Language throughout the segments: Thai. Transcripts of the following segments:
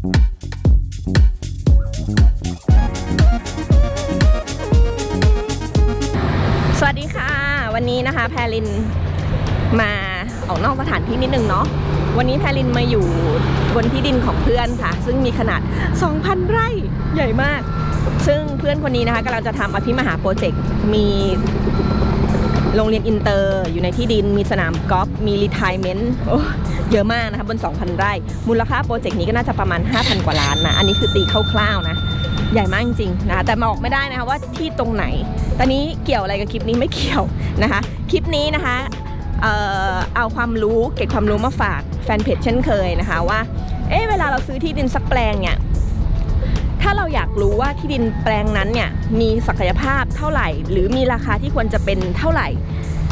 สวัสดีค่ะ วันนี้นะคะแพรลินมาออกนอกสถานที่นิดนึงเนาะวันนี้แพรลินมาอยู่บนที่ดินของเพื่อนค่ะ ซึ่งมีขนาด 2,000 ไร่ใหญ่มาก ซึ่งเพื่อนคนนี้นะคะกำลังจะทำอภิมหาโปรเจกต์มีโรงเรียนอินเตอร์อยู่ในที่ดินมีสนามกอล์ฟมีรีทายเมนต์ เยอะมากนะคะบน 2,000 ไร่ มูลค่าโปรเจกต์นี้ก็น่าจะประมาณ 5,000 กว่าล้านนะ อันนี้คือตีคร่าวๆนะ ใหญ่มากจริงๆนะคะแต่บอกไม่ได้นะคะว่าที่ตรงไหน ตอนนี้เกี่ยวอะไรกับคลิปนี้ไม่เกี่ยวนะคะ คลิปนี้นะคะเอ่อเอาความรู้เก็บความรู้มาฝากแฟนเพจเช่นเคยนะคะว่า เอ๊ะเวลาเราซื้อที่ดินสักแปลงเนี่ยถ้าเราอยากรู้ว่าที่ดินแปลงนั้นเนี่ยมีศักยภาพเท่าไหร่ หรือมีราคาที่ควรจะเป็นเท่าไหร่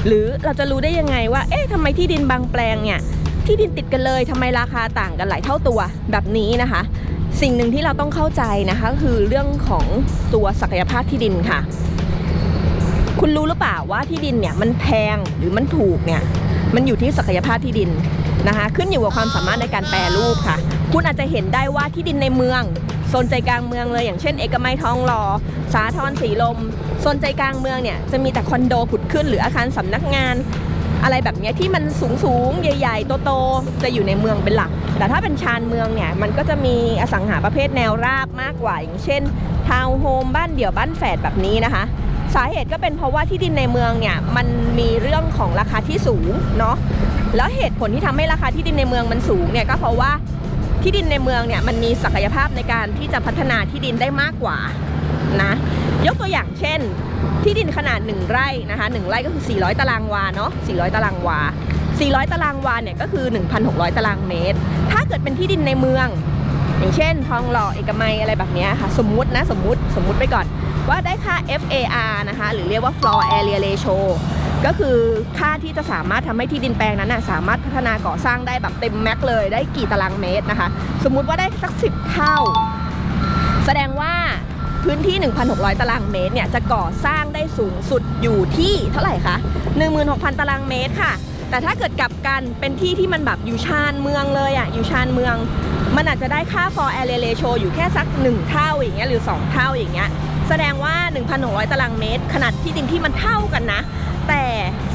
หรือเราจะรู้ได้ยังไงว่า เอ๊ะทำไมที่ดินบางแปลงเนี่ย ที่ดินติดกันเลยทำไมราคาต่างกันหลายเท่าตัวแบบนี้นะคะ สิ่งหนึ่งที่เราต้องเข้าใจนะคะก็คือเรื่องของตัวศักยภาพที่ดินค่ะ คุณรู้หรือเปล่าว่าที่ดินเนี่ยมันแพงหรือมันถูกเนี่ยมันอยู่ที่ศักยภาพที่ดินนะคะ ขึ้นอยู่กับความสามารถในการแปรรูปค่ะ คุณอาจจะเห็นได้ว่าที่ดินในเมืองโซนใจกลางเมืองเลยอย่างเช่น เอกมัยทองหล่อสาทรสีลมโซนใจกลางเมืองเนี่ยจะมีแต่คอนโดผุดขึ้นหรืออาคารสำนักงาน อะไรแบบนี้ที่มันสูงสูงๆใหญ่ๆ โตๆจะอยู่ในเมืองเป็นหลัก แต่ถ้าเป็นชานเมืองเนี่ยมันก็จะมีอสังหาประเภทแนวราบมากกว่า อย่างเช่นทาวน์โฮมบ้านเดี่ยวบ้านแฝดแบบนี้นะคะ สาเหตุก็เป็นเพราะว่าที่ดินในเมืองเนี่ยมันมีเรื่องของราคาที่สูงเนาะแล้วเหตุผลที่ทำให้ราคาที่ดินในเมืองมันสูงเนี่ยก็เพราะว่าที่ดินในเมืองเนี่ยมันมีศักยภาพในการที่จะพัฒนาที่ดินได้มากกว่านะ ยกตัวอย่างเช่น ที่ดินขนาด 1 ไร่นะคะ1ไร่ก็คือ 400 ตารางวาเนาะ400 ตารางวา 400 ตารางวาเนี่ยก็คือ 1,600 ตารางเมตร ถ้าเกิดเป็นที่ดินในเมือง อย่างเช่น ทองหล่อเอกมัยอะไรแบบนี้ค่ะ สมมุตินะ สมมุติสมมุติไปก่อน ว่าได้ค่า FAR นะคะ หรือเรียกว่า floor area ratio ก็คือค่าที่จะสามารถทำให้ที่ดินแปลงนั้นนะสามารถพัฒนาก่อสร้างได้แบบเต็มแม็กเลยได้กี่ตารางเมตรนะคะ สมมุติว่าได้สัก10เท่า แสดงว่า พื้นที่ 1,600 ตารางเมตรเนี่ยจะก่อสร้างได้สูงสุดอยู่ที่เท่าไหร่คะ 16,000 ตารางเมตรค่ะ แต่ถ้าเกิดกลับกันเป็นที่ที่มันแบบอยู่ชานเมืองเลยอะอยู่ชานเมือง มันอาจจะได้ค่า for area ratio อยู่แค่สัก 1 เท่าอย่างเงี้ยหรือ 2 เท่าอย่างเงี้ยแสดงว่า 1,600 ตารางเมตร ขนาดที่ดินที่มันเท่ากันนะ แต่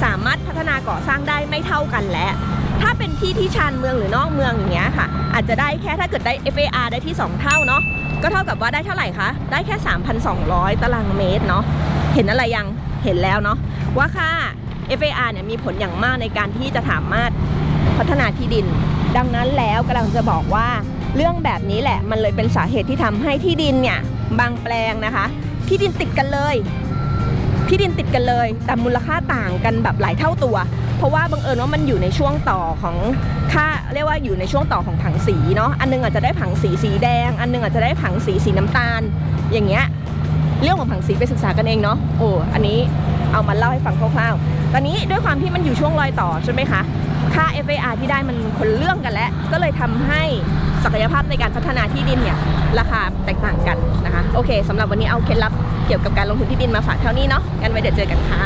สามารถพัฒนาก่อสร้างได้ไม่เท่ากันและ ถ้าเป็นที่ที่ชานเมืองหรือนอกเมืองอย่างเงี้ยค่ะ อาจจะได้แค่ถ้าเกิดได้ FAR ได้ที่ 2 เท่าเนาะก็เท่ากับว่าได้เท่าไหร่คะ ได้แค่ 3,200 ตารางเมตรเนาะเห็นอะไรยังเห็นแล้วเนาะว่าค่า FAR เนี่ยมีผลอย่างมากในการที่จะสามารถพัฒนาที่ดิน ดังนั้นแล้วกำลังจะบอกว่าเรื่องแบบนี้แหละมันเลยเป็นสาเหตุที่ทำให้ที่ดินเนี่ยบางแปลงนะคะ ที่ดินติดกันเลย ที่ดินติดกันเลย แต่มูลค่าต่างกันแบบหลายเท่าตัว เพราะว่าบังเอิญว่ามันอยู่ในช่วงต่อของค่าเรียกว่าอยู่ในช่วงต่อของผังสีเนาะอันนึงอาจจะได้ผังสีสีแดง อันนึงอาจจะได้ผังสีสีน้ำตาล อย่างเงี้ยเรื่องของผังสีไปศึกษากันเองเนาะโอ้อันนี้ เอามาเล่าให้ฟังคร่าวๆ ตอนนี้ด้วยความที่มันอยู่ช่วงรอยต่อใช่ไหมคะ ค่า FAR ที่ได้มันคนเรื่องกันแล้ว ก็เลยทำให้ศักยภาพในการพัฒนาที่ดินเนี่ยราคาแตกต่างกันนะคะ โอเคสำหรับวันนี้เอาเคล็ดลับเกี่ยวกับการลงทุนที่ดินมาฝากเท่านี้เนาะกันไว้เดี๋ยวเจอกันค่ะ